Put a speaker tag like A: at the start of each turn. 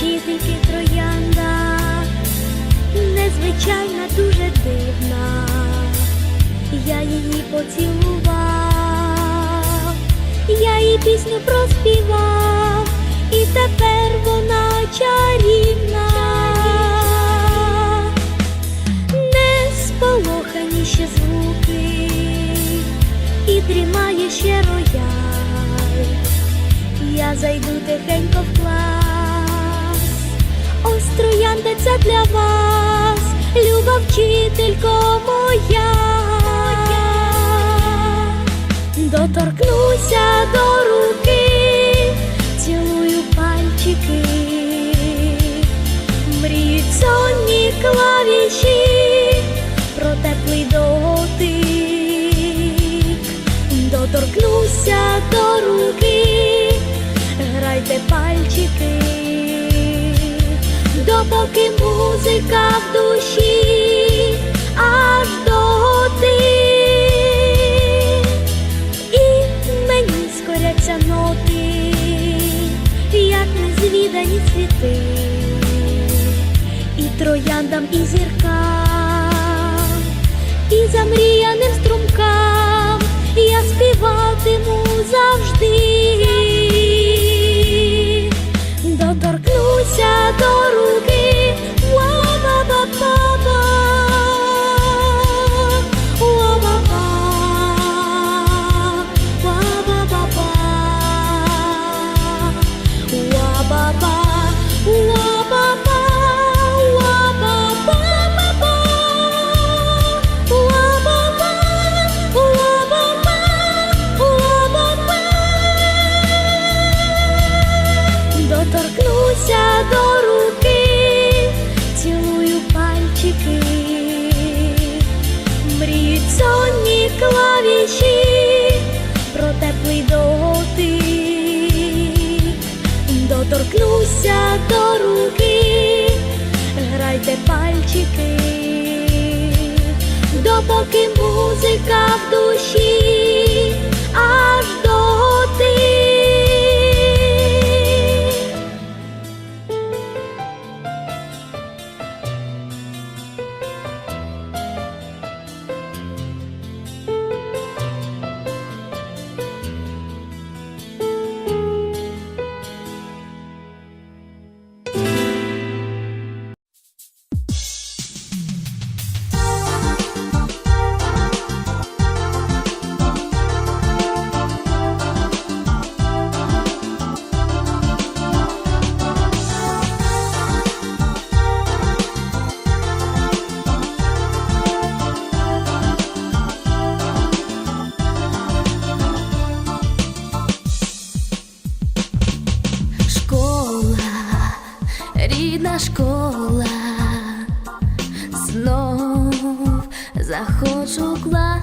A: для троянда, незвичайна, дуже дивна, я її поцілував, я їй пісню проспівав, і тепер вона чарівна, не сполохані ще звуки, і дрімає ще рояль. Я зайду тихенько ця для вас, люба вчителько моя. Доторкнуся до руки, цілую пальчики, мріють сонні клавіші про теплий дотик. Доторкнуся до руки, грайте пальчики, допоки музика в душі аж доти. І мені скоряться ноти, як незвідані цвіти, і трояндам, і зіркам, і замріяним струмкам я співатиму завжди. Доторкнуся до клавіші про теплий дотик. Доторкнуся до руки, грайте пальчики, допоки музика в душі
B: школа, знов заходжу в клас.